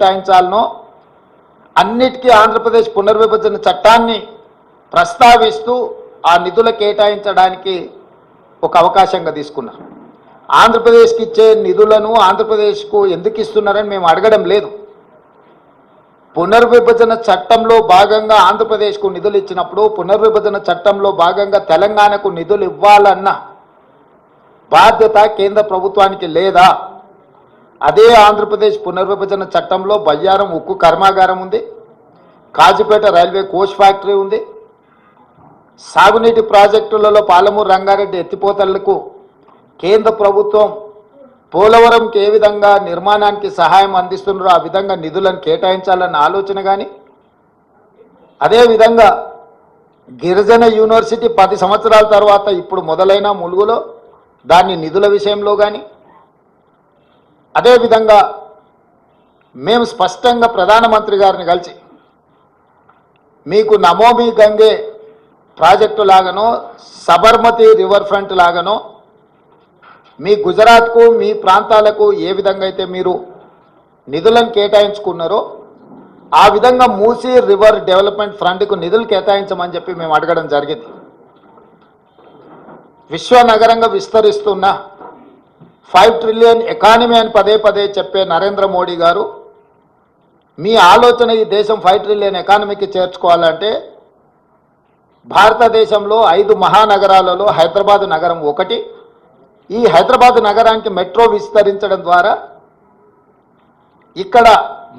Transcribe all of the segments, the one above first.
కేటాయించాలనో అన్నిటికీ ఆంధ్రప్రదేశ్ పునర్విభజన చట్టాన్ని ప్రస్తావిస్తూ ఆ నిధులు కేటాయించడానికి ఒక అవకాశంగా తీసుకున్నారు. ఆంధ్రప్రదేశ్కి ఇచ్చే నిధులను ఆంధ్రప్రదేశ్కు ఎందుకు ఇస్తున్నారని మేము అడగడం లేదు. పునర్విభజన చట్టంలో భాగంగా ఆంధ్రప్రదేశ్కు నిధులు ఇచ్చినప్పుడు పునర్విభజన చట్టంలో భాగంగా తెలంగాణకు నిధులు ఇవ్వాలన్న బాధ్యత కేంద్ర ప్రభుత్వానికి లేదా అదే ఆంధ్రప్రదేశ్ పునర్విభజన చట్టంలో బయ్యారం ఉక్కు కర్మాగారం ఉంది. కాజీపేట రైల్వే కోచ్ ఫ్యాక్టరీ ఉంది. సాగునీటి ప్రాజెక్టులలో పాలమూరు రంగారెడ్డి ఎత్తిపోతలకు కేంద్ర ప్రభుత్వం పోలవరంకి ఏ విధంగా నిర్మాణానికి సహాయం అందిస్తున్నారో ఆ విధంగా నిధులను కేటాయించాలన్న ఆలోచన కానీ అదేవిధంగా గిరిజన యూనివర్సిటీ పది సంవత్సరాల తర్వాత ఇప్పుడు మొదలైన ములుగులో దాన్ని నిధుల విషయంలో కానీ అదేవిధంగా మేము స్పష్టంగా ప్రధానమంత్రి గారిని కలిసి మీకు నమోమి గంగే ప్రాజెక్టు లాగానో సబర్మతి రివర్ ఫ్రంట్ లాగానో మీ గుజరాత్కు మీ ప్రాంతాలకు ఏ విధంగా అయితే మీరు నిధులను కేటాయించుకున్నారో ఆ విధంగా మూసీ రివర్ డెవలప్మెంట్ ఫ్రంట్కు నిధులు కేటాయించమని చెప్పి మేము అడగడం జరిగింది. విశ్వనగరంగా విస్తరిస్తున్న ఫైవ్ ట్రిలియన్ ఎకానమీ అని పదే పదే చెప్పే నరేంద్ర మోడీ గారు మీ ఆలోచన ఈ దేశం ఫైవ్ ట్రిలియన్ ఎకానమీకి చేర్చుకోవాలంటే భారతదేశంలో ఐదు మహానగరాలలో హైదరాబాద్ నగరం ఒకటి. ఈ హైదరాబాద్ నగరానికి మెట్రో విస్తరించడం ద్వారా ఇక్కడ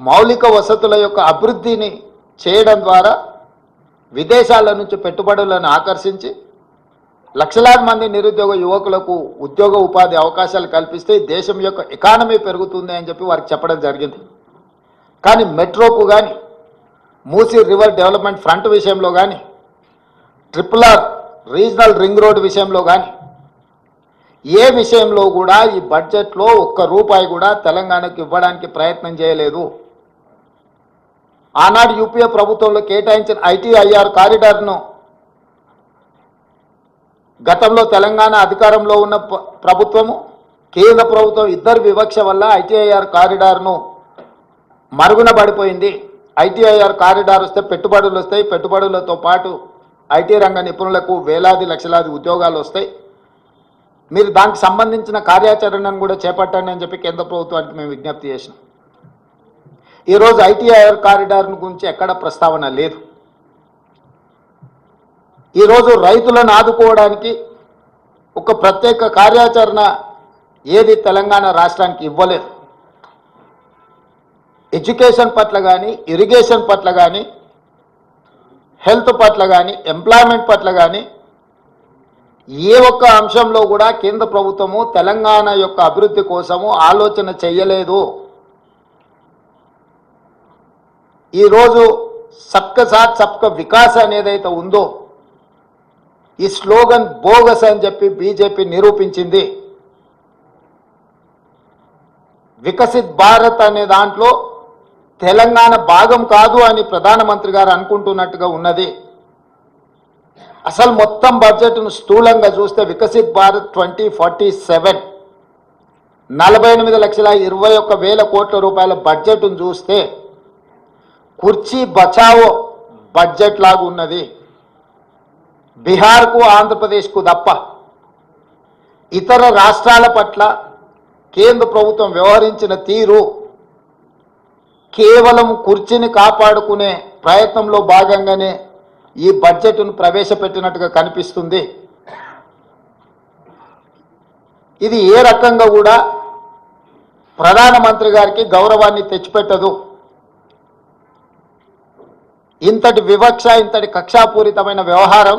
మౌలిక వసతుల యొక్క అభివృద్ధిని చేయడం ద్వారా విదేశాల నుంచి పెట్టుబడులను ఆకర్షించి లక్షలాది మంది నిరుద్యోగ యువకులకు ఉద్యోగ ఉపాధి అవకాశాలు కల్పిస్తే దేశం యొక్క ఎకానమీ పెరుగుతుంది అని చెప్పి వారికి చెప్పడం జరిగింది. కానీ మెట్రోకు కానీ మూసీ రివర్ డెవలప్మెంట్ ఫ్రంట్ విషయంలో కానీ triple R regional ring road విషయంలో కానీ ఏ విషయంలో కూడా ఈ బడ్జెట్లో ఒక్క రూపాయి కూడా తెలంగాణకు ఇవ్వడానికి ప్రయత్నం చేయలేదు. ఆనాడు యూపీఏ ప్రభుత్వంలో కేటాయించిన ఐటీఐఆర్ కారిడార్ను గతంలో తెలంగాణ అధికారంలో ఉన్న ప్రభుత్వము కేంద్ర ప్రభుత్వం ఇద్దరు వివక్ష వల్ల ఐటీఐఆర్ కారిడార్ను మరుగున పడిపోయింది. ఐటీఐఆర్ కారిడార్ వస్తే పెట్టుబడులు వస్తాయి. పెట్టుబడులతో పాటు ఐటీ రంగ నిపుణులకు వేలాది లక్షలాది ఉద్యోగాలు వస్తాయి. మీరు దానికి సంబంధించిన కార్యాచరణను కూడా చేపట్టండి అని చెప్పి కేంద్ర ప్రభుత్వానికి మేము విజ్ఞప్తి చేసినాం. ఈరోజు ఐటీఐఆర్ కారిడార్ గురించి ఎక్కడ ప్రస్తావన లేదు. ఈరోజు రైతులను ఆదుకోవడానికి ఒక ప్రత్యేక కార్యాచరణ ఏది తెలంగాణ రాష్ట్రానికి ఇవ్వలేదు. ఎడ్యుకేషన్ పట్ల కానీ ఇరిగేషన్ పట్ల కానీ హెల్త్ పట్ల కానీ ఎంప్లాయ్మెంట్ పట్ల కానీ ఏ ఒక్క అంశంలో కూడా కేంద్ర ప్రభుత్వము తెలంగాణ యొక్క అభివృద్ధి కోసము ఆలోచన చెయ్యలేదు. ఈరోజు సబ్క సాత్ సబ్క వికాస్ అనేదైతే ఉందో ఈ స్లోగన్ బోగస్ అని చెప్పి బీజేపీ నిరూపించింది. వికసిత్ భారత్ అనే దాంట్లో తెలంగాణ భాగం కాదు అని ప్రధానమంత్రి గారు అనుకుంటున్నట్టుగా ఉన్నది. అసలు మొత్తం బడ్జెట్ను స్థూలంగా చూస్తే Viksit Bharat twenty forty seven నలభై ఎనిమిది లక్షల ఇరవై ఒక్క వేల కోట్ల రూపాయల బడ్జెట్ను చూస్తే కుర్చీ బచావో బడ్జెట్ లాగా ఉన్నది. Hmm. బీహార్కు ఆంధ్రప్రదేశ్కు తప్ప ఇతర రాష్ట్రాల పట్ల కేంద్ర ప్రభుత్వం వ్యవహరించిన తీరు కేవలం కుర్చీని కాపాడుకునే ప్రయత్నంలో భాగంగానే ఈ బడ్జెట్ను ప్రవేశపెట్టినట్టుగా కనిపిస్తుంది. ఇది ఏ రకంగా కూడా ప్రధానమంత్రి గారికి గౌరవాన్ని తెచ్చిపెట్టదు. ఇంతటి వివక్ష ఇంతటి కక్షాపూరితమైన వ్యవహారం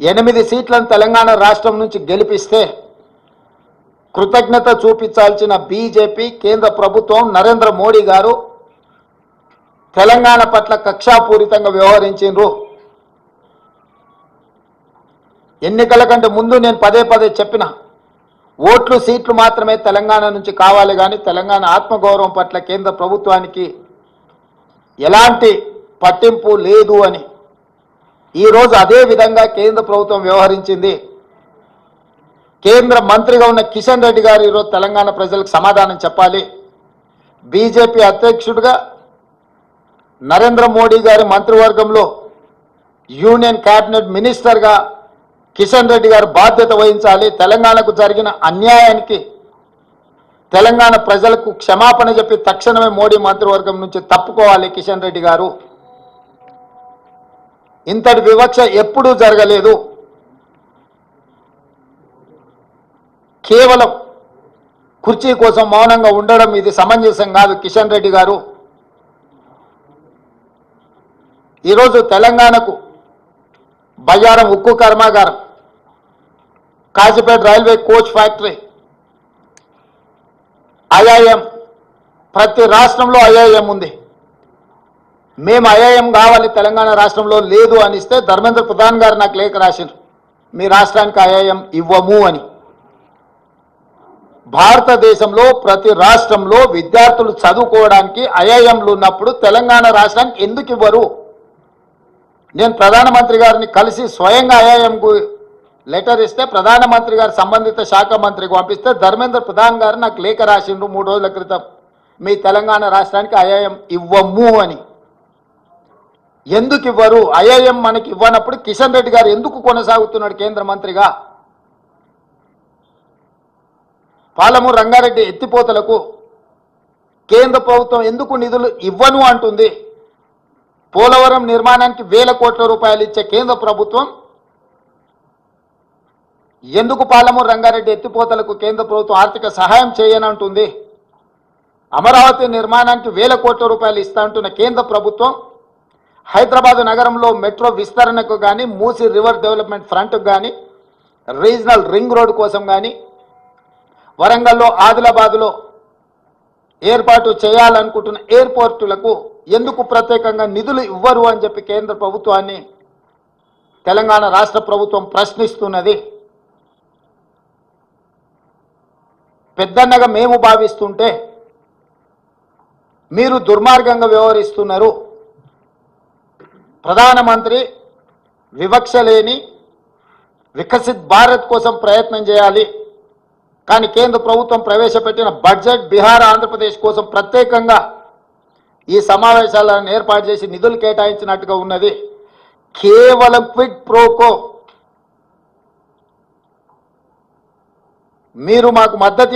ఎనిమిది సీట్లను తెలంగాణ రాష్ట్రం నుంచి గెలిపిస్తే కృతజ్ఞత చూపించాల్సిన బీజేపీ కేంద్ర ప్రభుత్వం నరేంద్ర మోడీ గారు తెలంగాణ పట్ల కక్షాపూరితంగా వ్యవహరించిండ్రు. ఎన్నికల కంటే ముందు నేను పదే పదే చెప్పిన ఓట్లు సీట్లు మాత్రమే తెలంగాణ నుంచి కావాలి కానీ తెలంగాణ ఆత్మగౌరవం పట్ల కేంద్ర ప్రభుత్వానికి ఎలాంటి పట్టింపు లేదు అని ఈరోజు అదే విధంగా కేంద్ర ప్రభుత్వం వ్యవహరించింది. కేంద్ర మంత్రిగా ఉన్న కిషన్ రెడ్డి గారు ఈరోజు తెలంగాణ ప్రజలకు సమాధానం చెప్పాలి. బీజేపీ అధ్యక్షుడిగా నరేంద్ర మోడీ గారి మంత్రివర్గంలో యూనియన్ క్యాబినెట్ మినిస్టర్గా కిషన్ రెడ్డి గారు బాధ్యత వహించాలి. తెలంగాణకు జరిగిన అన్యాయానికి తెలంగాణ ప్రజలకు క్షమాపణ చెప్పి తక్షణమే మోడీ మంత్రివర్గం నుంచి తప్పుకోవాలి కిషన్ రెడ్డి గారు. ఇంతటి వివక్ష ఎప్పుడూ జరగలేదు. కేవలం కుర్చీ కోసం మౌనంగా ఉండడం ఇది సమంజసం కాదు కిషన్ రెడ్డి గారు. ఈరోజు తెలంగాణకు బయ్యారం ఉక్కు కర్మాగారం Kazipet railway coach factory IIM ప్రతి రాష్ట్రంలో ఐఐఎం ఉంది. మేము ఐఐఎం కావాలి తెలంగాణ రాష్ట్రంలో లేదు అని ఇస్తే ధర్మేంద్ర ప్రధాన్ గారు నాకు లేఖ రాశారు మీ రాష్ట్రానికి ఐఐఎం ఇవ్వము అని. భారతదేశంలో ప్రతి రాష్ట్రంలో విద్యార్థులు చదువుకోవడానికి ఐఐఎంలు ఉన్నప్పుడు తెలంగాణ రాష్ట్రానికి ఎందుకు ఇవ్వరు? నేను ప్రధానమంత్రి గారిని కలిసి స్వయంగా ఐఐఎంకు లెటర్ ఇస్తే ప్రధానమంత్రి గారు సంబంధిత శాఖ మంత్రికి పంపిస్తే ధర్మేంద్ర ప్రధాన్ గారు నాకు లేఖ రాసిండు మూడు రోజుల క్రితం. మీ తెలంగాణ రాష్ట్రానికి ఐఐఎం ఇవ్వము అని. ఎందుకు ఇవ్వరు ఐఐఎం మనకి ఇవ్వనప్పుడు కిషన్ రెడ్డి గారు ఎందుకు కొనసాగుతున్నాడు కేంద్ర మంత్రిగా? పాలమూరు రంగారెడ్డి ఎత్తిపోతలకు కేంద్ర ప్రభుత్వం ఎందుకు నిధులు ఇవ్వను అంటుంది. పోలవరం నిర్మాణానికి వేల కోట్ల రూపాయలు ఇచ్చే కేంద్ర ప్రభుత్వం ఎందుకు పాలమూరు రంగారెడ్డి ఎత్తిపోతలకు కేంద్ర ప్రభుత్వం ఆర్థిక సహాయం చేయనంటుంది అమరావతి నిర్మాణానికి వేల కోట్ల రూపాయలు ఇస్తా అంటున్న కేంద్ర ప్రభుత్వం హైదరాబాద్ నగరంలో మెట్రో విస్తరణకు కానీ మూసి రివర్ డెవలప్మెంట్ ఫ్రంట్కు కానీ రీజనల్ రింగ్ రోడ్ కోసం కానీ వరంగల్లో ఆదిలాబాద్లో ఏర్పాటు చేయాలనుకుంటున్న ఎయిర్పోర్టులకు ఎందుకు ప్రత్యేకంగా నిధులు ఇవ్వరు అని చెప్పి కేంద్ర ప్రభుత్వాన్ని తెలంగాణ రాష్ట్ర ప్రభుత్వం ప్రశ్నిస్తున్నది. పెద్దన్నగా మేము భావిస్తుంటే మీరు దుర్మార్గంగా వ్యవహరిస్తున్నారు. ప్రధానమంత్రి వివక్ష లేని వికసిత్ భారత్ కోసం ప్రయత్నం చేయాలి. కానీ కేంద్ర ప్రభుత్వం ప్రవేశపెట్టిన బడ్జెట్ బీహార్ ఆంధ్రప్రదేశ్ కోసం ప్రత్యేకంగా ఈ సమావేశాలను ఏర్పాటు చేసి నిధులు కేటాయించినట్టుగా ఉన్నది. కేవలం క్విడ్ ప్రోకో. మీరు మాకు మద్దతు